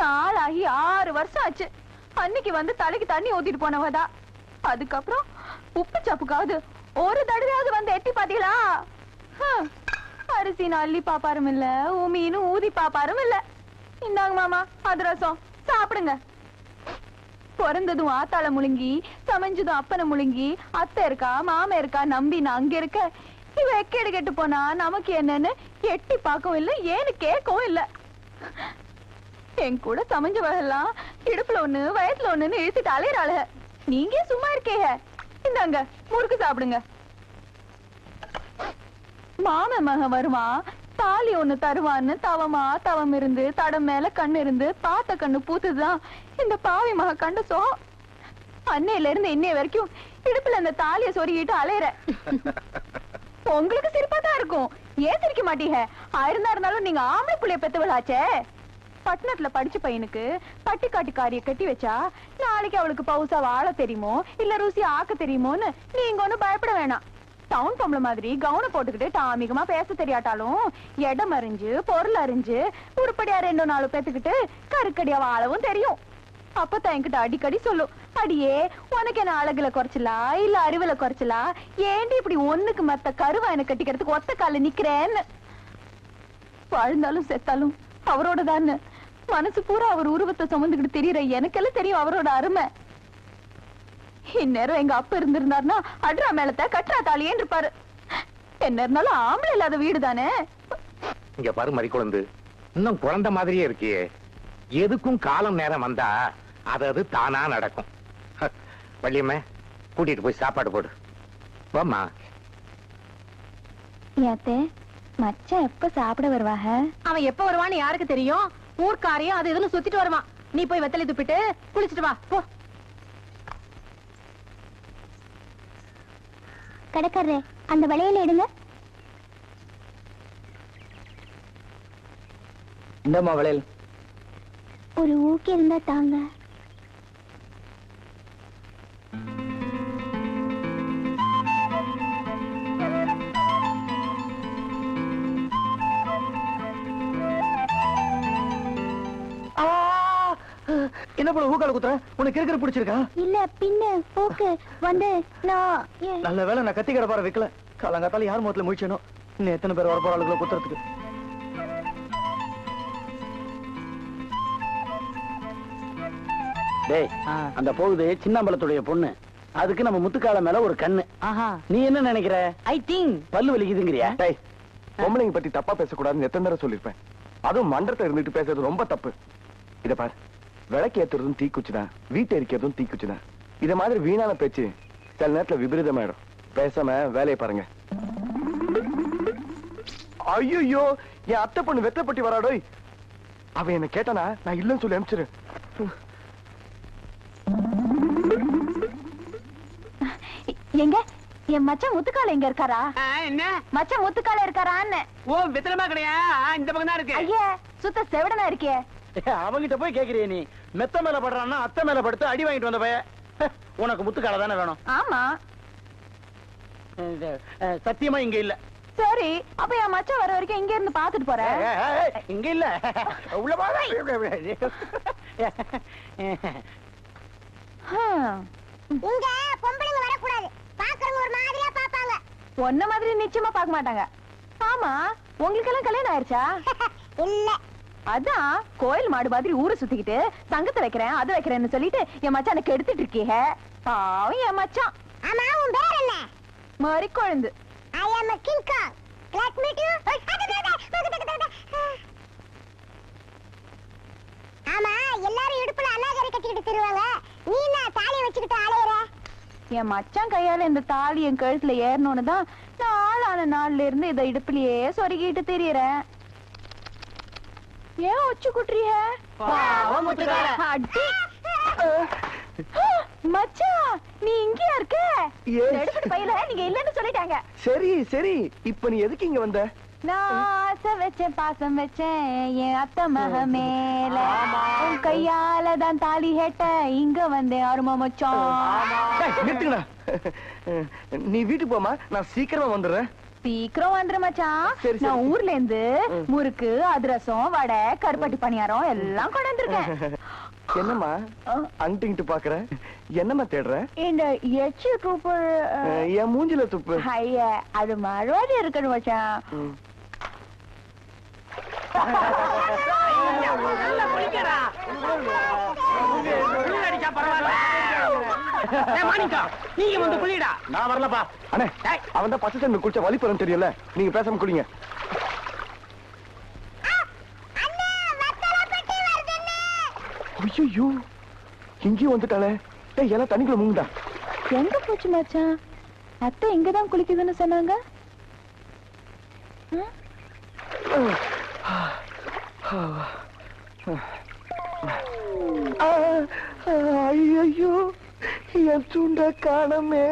நாளாகி ஆறு வருஷம் ஆச்சு. அன்னைக்கு வந்து தலைக்கு தண்ணி ஊத்திட்டு போனவதா. அதுக்கப்புறம் உப்பு சப்புக்காவது ஒரு தடவையாவது வந்து எட்டி பாத்தீங்களா அரிசி அள்ளி பாப்பாரும் இல்ல உமின்னு ஊதி பாப்பாரும் இல்ல. இந்தாங்க மாமா அதிரசம். சாப்பிடுங்க. பிறந்ததும் ஆத்தாள முழுங்கி சமைஞ்சதும் அப்பனை முழுங்கி அத்தை இருக்கா மாமா இருக்கா நம்பி நான் அங்க இருக்க. இவ எக்கேடு கெட்டு போனா நமக்கு என்னன்னு எட்டி பார்க்கவும் இல்ல ஏன்னு கேட்கவும் இல்ல. என் கூட சமைஞ்சவெல்லாம் இடுப்புல ஒண்ணு வயசுல ஒண்ணுன்னு இழுத்துட்டு அலையறாள நீங்க சும்மா இருக்கீங்க. இந்தாங்க முறுக்கு சாப்பிடுங்க. மாமன் மகன் வருவான் தாலி ஒண்ணு தருவான்னு தவமா தவம் இருந்து தடம் மேல கண்ணு இருந்து பார்த்த கண்ணு பூத்துதான் இந்த பாவி மக கண்ட சோ அன்னையில இருந்து இன்னைய வரைக்கும் இடுப்புல அந்த தாலிய சொருகிட்டு அலையற. உங்களுக்கு சிரிப்பா தான் இருக்கும். ஏன் சிரிக்க மாட்டீங்க? ஆயிருந்தா இருந்தாலும் நீங்க ஆம்பளை புள்ளைய பெத்தவளாச்சே. பட்டணத்துல படிச்ச பையனுக்கு பட்டிக்காட்டுக்காரிய கட்டி வச்சா நாளைக்கு அவளுக்கு பவுசா வாழ தெரியுமோ? இல்ல ருசி ஆக்க தெரியுமோன்னு நீங்க ஒண்ணு பயப்பட வேணாம். டவுன் பொம்பளை மாதிரி கவுன போட்டுக்கிட்டு தாமிகமா பேச தெரியாட்டாலும் இடம் அறிஞ்சு பொருள் அறிஞ்சு உருப்படியா ரெண்டு நாலு பேத்துக்கிட்டு கருக்கடியா வாழவும் தெரியும். அப்பதான் என்கிட்ட அடிக்கடி சொல்லும். அடியே உனக்கு என்ன அழகுல குறைச்சலா? இல்ல அறிவுல குறைச்சலா? ஏண்டி இப்படி ஒண்ணுக்கு மத்த கருவா எனக்கு கட்டிக்கிறதுக்கு ஒத்த கால நிக்கிறேன்னு? வாழ்ந்தாலும் செத்தாலும் அவரோட தான் மனசு பூரா அவர் உருவத்தை சுமந்துக்கிட்டு தெரியற எனக்கெல்லாம் தெரியும் அவரோட அருமை. இந்நேரம் எங்க அப்பா இருந்திருந்தாருன்னா அட்ரா மேலத்த கட்டுறா தாலியேன்னு இருப்பாரு என்ன இருந்தாலும் ஆம்பளை இல்லாத வீடு தானே இங்க பாரு மறி குழந்து இன்னும் குழந்தை மாதிரியே இருக்கியே. எதுக்கும் காலம் நேரம் வந்தா அது அது தானா நடக்கும். வள்ளியம்மே கூட்டிட்டு போய் சாப்பாடு போடு. ஏத்தே மச்சான் எப்ப சாப்பிட வருவாக? அவன் எப்ப வருவான்னு யாருக்கு தெரியும்? ஊர்க்காரையும் அது இதுன்னு சுத்திட்டு வருவான். நீ போய் வெத்தலை துப்பிட்டு குளிச்சிட்டு வா. போ. கடைக்காரரே அந்த வளையல எடுங்க. இந்தம்மா வளையல். ஒரு ஊக்கி இருந்தா தாங்க. போல ஊக்கால குத்துற? உனக்கு இருக்கிற பிடிச்சிருக்கா? இல்ல பின்ன போக்கு. வந்து நான் நல்ல வேளை நான் கத்தி கடப்பார வைக்கல. காலங்காத்தால யார் முகத்துல முழிச்சனோ? இன்னும் எத்தனை பேர் வர போறாளுகளை குத்துறதுக்கு? டேய் அந்த போகுது சின்னம்பலத்துடைய பொண்ணு. அதுக்கு நம்ம முத்துக்கால மேல ஒரு கண்ணு. ஆஹா. நீ என்ன நினைக்கிற? I think. பல்லு வலிக்குதுங்கிறியா? டேய் பொம்பளைங்க பத்தி தப்பா பேசக்கூடாதுன்னு எத்தனை தடவை சொல்லிருப்பேன் அதுவும் மண்டத்தை இருந்துட்டு பேசுறது ரொம்ப தப்பு. இத பாரு. விளக்கு ஏத்துறதும் தீக்குச்சிதான் வீட்டை எரிக்கிறதும் தீக்குச்சிதான் இத மாதிரி வீணான பேச்சு சில நேரத்துல விபரீதமாயிடும். பேசாம வேலையை பாருங்க. ஐயோ என் அத்தை பொண்ணு வெத்தப்பட்டி வராடோய் அவ என்ன கேட்டானா நான் இல்லைன்னு சொல்லி அனுப்பிச்சிரு. எங்க? என் மச்சான் முத்துக்கால எங்க இருக்காரா? என்ன? மச்சான் முத்துக்கால இருக்காரான்னு. ஓ வித்தலமா கிடையா? இந்த பக்கம் தான் இருக்கு. ஐயே சுத்த செவிடனா இருக்கே. அவங்கிட்ட போய் கேக்குறிய நீ. மெத்த மேல படுறான்னா அத்தை மேல படுத்து அடி வாங்கிட்டு வந்த பைய உனக்கு முத்துக்கால தானே வேணும். ஆமா. சத்தியமா இங்க இல்ல. சரி அப்ப என் மச்சான் வர வரைக்கும் இங்க இருந்து பாத்துட்டு போறேன் ஏய், இங்க இல்ல. உள்ள. இங்க பொம்பளைங்க வரக்கூடாது. பாக்குறவங்க ஒரு மாதிரியா பாப்பாங்க உன்ன மாதிரி நிச்சயமா பார்க்க மாட்டாங்க. ஆமா உங்களுக்கு எல்லாம் கல்யாணம் ஆயிருச்சா? இல்ல. அதான் கோயில் மாடு மாதிரி ஊரை சுத்திக்கிட்டு சங்கத்தை வைக்கிறேன் அது வைக்கிறேன்னு சொல்லிட்டு என் மச்சானை கெடுத்துட்டு இருக்கீங்க. பாவம் என் மச்சான். ஆமா உன் பேர் என்ன? மறி குழந்து ஐ அம் ஆமா எல்லாரும் இடுப்புல அநாகரி கட்டிக்கிட்டு திருவாங்க. நீ என்ன தாலியை வச்சுக்கிட்டு அலையற? என் மச்சான் கையால இந்த தாலி என் கழுத்துல ஏறணும்னு தான் நாளான நாள்ல இருந்து இதை இடுப்புலயே சொருகிட்டு திரியறேன். ஏன் ஒச்சு குட்டுறிய பாவம் முத்துக்கால. அடி. மச்சான் நீ இங்கேயா இருக்க. எடுத்துட்டு பையில நீங்க இல்லன்னு சொல்லிட்டாங்க. சரி சரி. இப்ப நீ எதுக்கு இங்க வந்த? நான் ஆசை வச்சேன் பாசம் வச்சேன் என் அத்தை மக மேல. உன் கையால தான் தாலி இங்க வந்தேன் அருமா மச்சான். டேய், நிறுத்துங்கடா. நீ வீட்டுக்கு போமா நான் சீக்கிரமா வந்துடுறேன். சீக்கிரம் வந்துரு மச்சான். நான் ஊர்ல இருந்து. முறுக்கு அதிரசம் வடை கருப்பட்டி பணியாரம் எல்லாம் கொண்டு வந்திருக்கேன். என்னம்மா? அங்கிட்டு பாக்குற? என்னம்மா தேடுற? இந்த எச்சு அஹ், என் மூஞ்சில துப்பு. ஐய அது மறுவாடி இருக்கணும் மச்சான். ம். நீங்க வந்து குளிடா. நான் வரலப்பா. அண்ணே அவன் தான் பச்சை தண்ணி குடிச்ச வலி பெறும் தெரியல நீங்க பேசாம குடிங்க. ஐயோ இங்கேயும் வந்துட்டாளே. டேய் எல்லாம் தண்ணிக்குள்ள முங்குடா. எங்க போச்சு மச்சான்? அத்தை இங்கதான் குளிக்குதுன்னு சொன்னாங்க? ஐயோ என் சுண்ட காணமே.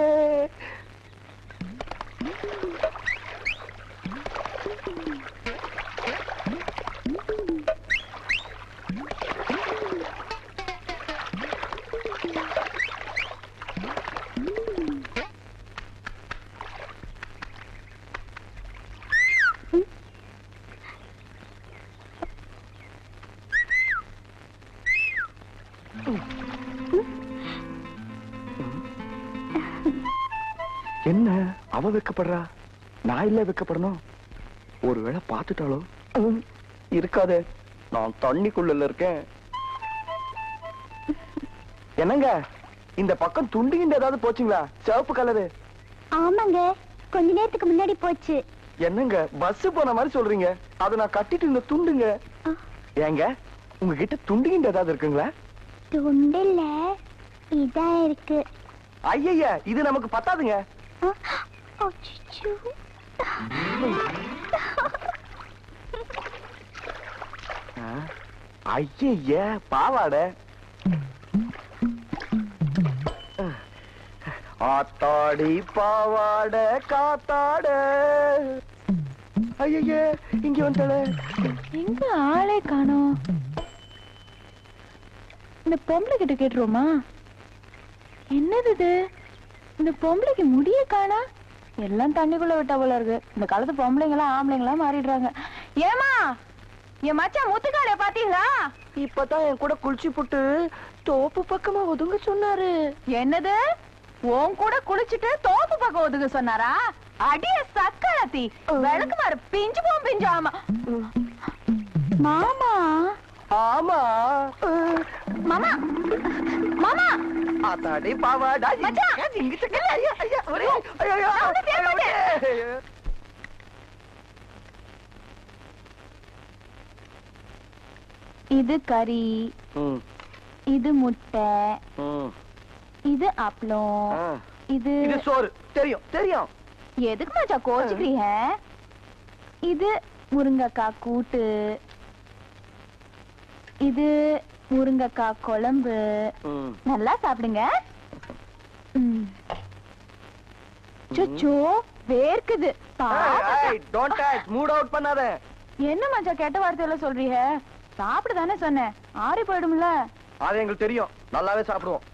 அவ வெக்கப்படுறா நான் இல்ல வெக்கப்படணும் ஒருவேளை பார்த்துட்டாலோ இருக்காதே. நான் தண்ணிக்குள்ள இருக்கேன். என்னங்க? இந்த பக்கம் துண்டு கிண்டு ஏதாவது போச்சுங்களா? சிவப்பு கலரு. ஆமாங்க. கொஞ்ச நேரத்துக்கு முன்னாடி போச்சு. என்னங்க? பஸ் போன மாதிரி சொல்றீங்க. அதை நான் கட்டிட்டு இந்த துண்டுங்க. ஏங்க? உங்ககிட்ட துண்டு கிண்டு ஏதாவது இருக்குங்களா? துண்டில்ல இதான் இருக்கு. ஐயய்ய இது நமக்கு பத்தாதுங்க. ஆ, அச்சச்சோ. ஐயய்ய பாவாடை. ஆத்தாடி பாவாடை காத்தாட. ஐயய்ய இங்க வந்தாளே எங்க ஆளே காணோம்? இந்த பொம்பளை கிட்ட கேட்டுருவோமா? என்னது இது? இந்த பொம்பளைக்கு முடிய காணா? எல்லாம் தண்ணிக்குள்ள விட்டா போல இருக்கு. இந்த காலத்து பொம்பளைங்களா ஆம்பளைங்களா மாறிடுறாங்க. ஏமா என் மச்சான் முத்துக்காளைய பாத்தீங்களா? இப்பதான் என் கூட குளிச்சு புட்டு தோப்பு பக்கமா ஒதுங்க சொன்னாரு. என்னது? உன் கூட குளிச்சுட்டு தோப்பு பக்கம் ஒதுங்க சொன்னாரா? அடிய சக்களத்தி விளக்கு மாறு பிஞ்சு போம் பிஞ்சு. ஆமா. மாமா. ஆமா. மாமா. மாமா. ஆத்தாடி பாவாடா. இது கறி. இது முட்டை. இது அப்பளம். இது இது சோறு. தெரியும் தெரியும். எதுக்கு மச்சா கோச்சுக்கிறீங்க இது முருங்கக்காய் கூட்டு. இது முருங்கக்காய் குழம்பு. நல்லா சாப்பிடுங்க. சுச்சோ வேர்க்குது. டோன்ட் டச் மூட் அவுட் பண்ணாத. என்ன மச்சா கெட்ட வார்த்தையில சொல்றீங்க? சாப்பிடு தானே சொன்னேன். ஆறி போயிடும்ல. அது எங்களுக்கு தெரியும். நல்லாவே சாப்பிடுவோம்.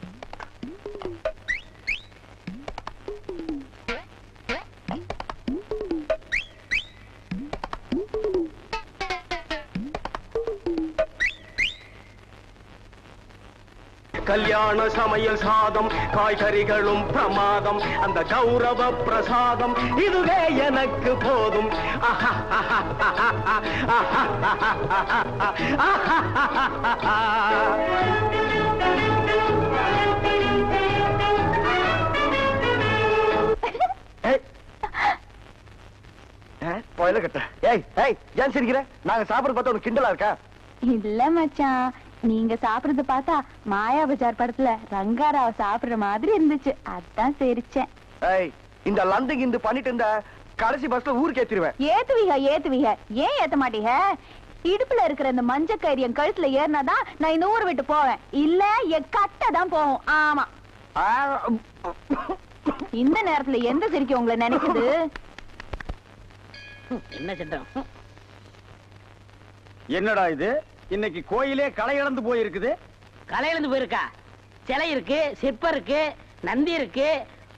கல்யாண சமையல் சாதம் காய்கறிகளும் பிரமாதம் அந்த கௌரவ பிரசாதம் இதுவே எனக்கு போதும். போயில கட்ட ஏய் ஏய் ஏன் சிரிக்கிற? நாங்க சாப்பிட பார்த்தா உனக்கு கிண்டலா இருக்கா? இல்ல மச்சான். நீங்க சாப்பிடுறத பார்த்தா மாயா பஜார் படத்துல ரங்காராவ சாப்பிடுற மாதிரி இருந்துச்சு. அதான் சிரிச்சேன். ஏய் இந்த லந்து கிந்து பண்ணிட்டு இருந்த கடைசி பஸ்ல ஊருக்கு ஏத்திருவேன் ஏத்துவீங்க ஏத்துவீங்க. ஏன் ஏத்த மாட்டீங்க? இடுப்புல இருக்கிற இந்த மஞ்ச கயிறு என் கழுத்துல ஏறினாதான் நான் இந்த ஊரை விட்டு போவேன். இல்ல என் கட்டை தான் போகும். ஆமா. இந்த நேரத்துல எந்த சிரிக்க உங்களை நினைக்குது? என்ன என்னடா இது? இன்னைக்கு கோயிலே களை இழந்து போயிருக்குது. களை இழந்து போயிருக்கா? சிலை இருக்கு சிற்பம் இருக்கு நந்தி இருக்கு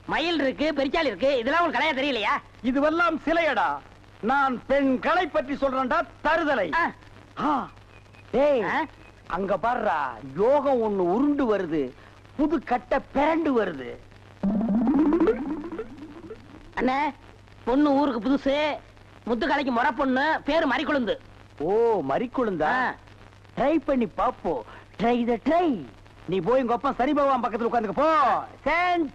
மயில் இருக்கு பெரிச்சாலி இருக்கு. இதெல்லாம் உங்களுக்கு கலையா தெரியலையா? இதுவெல்லாம் சிலையடா. நான் பெண்களை பற்றி சொல்றேன்டா தருதலை. ஆ? அங்க பாருடா யோகம் ஒண்ணு உருண்டு வருது புது கட்ட பிறண்டு வருது. அண்ணே பொண்ணு ஊருக்கு புதுசு முத்துக்கலைக்கு முறை பொண்ணு பேரு மறிக்குழுந்து. ஓ மறிக்குழுந்தா. ட்ரை பண்ணி பாப்போம் ட்ரை த ட்ரை நீ போய் உங்க அப்பா சரி பகவான் பக்கத்துல உட்காந்துக்க போ. சென்ட்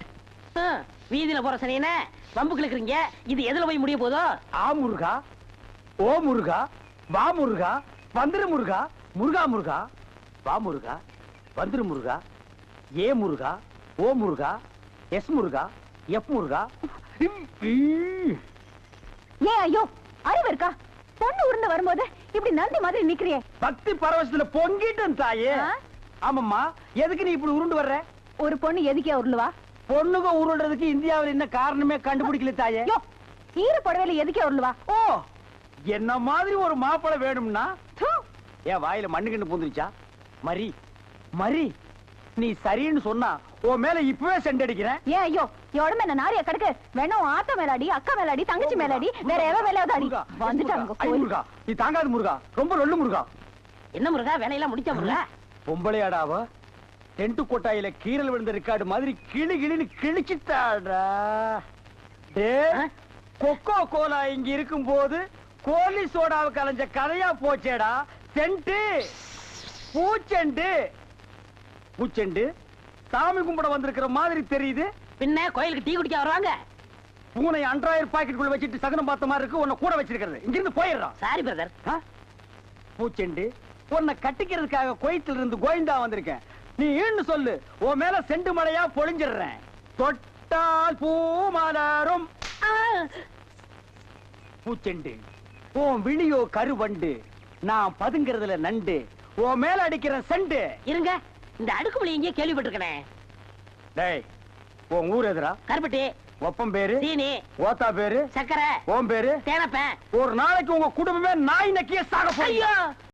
ஆ, வீதியில போற சனியனே வம்பு கிழக்குறீங்க இது எதுல போய் முடிய போதோ? ஆ முருகா. ஓ முருகா. வா முருகா. வந்துரு முருகா. முருகா முருகா. வா முருகா. வந்துரு முருகா. ஏ முருகா. ஓ முருகா. எஸ் முருகா. எஃப் முருகா. ஏன் ஐயோ. அறிவு இருக்கா? பொண்ணு உருண்டு வரும்போது இப்படி நந்தி மாதிரி நிக்கிறியே. பக்தி பரவசத்துல பொங்கிட்டும் தாயே? ஆமாம்மா எதுக்கு நீ இப்படி உருண்டு வர்ற? ஒரு பொண்ணு எதுக்கே உருளுவா பொண்ணுங்க உருள்றதுக்கு இந்தியாவில் என்ன காரணமே கண்டுபிடிக்கல தாயே. ஈர புடவையில எதுக்கே உருளுவா ஓ என்ன மாதிரி ஒரு மாப்பிளை வேணும்னா. ஏன் வாயில மண்ணு கண்டு பூந்துருச்சா? மரி மரி நீ சரின்னு சொன்னா உன் மேல இப்பவே செண்டடிக்கிறேன் ஏன் ஐயோ உடம்பு என்ன நாரியா கிடக்கு? வேணா உன் ஆத்தா மேலாடி அக்கா மேலாடி தங்கச்சி மேலாடி வேற எவ மேலாவது அடி வந்துட்டாங்க. முருகா நீ தாங்காது முருகா ரொம்ப லொல்லு முருகா. என்ன முருகா வேலையெல்லாம் முடிச்ச முருகா? பொம்பளையாடாவ? டென்ட் கொட்டாயில கீரல் விழுந்த ரெக்கார்டு மாதிரி கிளி கிளின்னு கிழிச்சிட்டாடா. டே? கொக்கோ கோலா இங்க இருக்கும் போது கோலி சோடாவை கலைஞ்ச கதையா போச்சேடா. சென்ட்டு பூச்செண்டு. பூச்செண்டு சாமி கும்பிட வந்திருக்கிற மாதிரி தெரியுது. பின்ன கோயிலுக்கு டீ குடிக்க வருவாங்க. பூனை அன்றாயிரம் பாக்கெட்டுக்குள்ள வச்சுட்டு சகனம் பார்த்த மாதிரி இருக்கு உன்னை கூட வச்சிருக்கிறது. இங்கிருந்து போயிடுறான் சாரி பிரதர்? பூச்செண்டு உன்னை கட்டிக்கிறதுக்காக கோயத்துல இருந்து கோயந்தா வந்திருக்கேன். நீ ஈன்னு சொல்லு? உன் மேல செண்டு மழையா பொழிஞ்சிடுறேன். தொட்டால் பூ மலரும் பூச்செண்டு. உன் விழியோ கருவண்டு. நான் பதுங்கிறதுல நண்டு. உன் மேல அடிக்கிற செண்டு. இருங்க. இந்த அடுக்குமொழி எங்கேயோ கேள்விப்பட்டிருக்கனே. டேய் உன் ஊர் எதுரா? கருப்பட்டி. ஒப்பம் பேரு? சீனி. ஓத்தா பேரு? சக்கரை ஓம் பேரு? தேனப்பேன் ஒரு நாளைக்கு உங்க குடும்பமே நாய் நக்கிய சாக ஐயோ!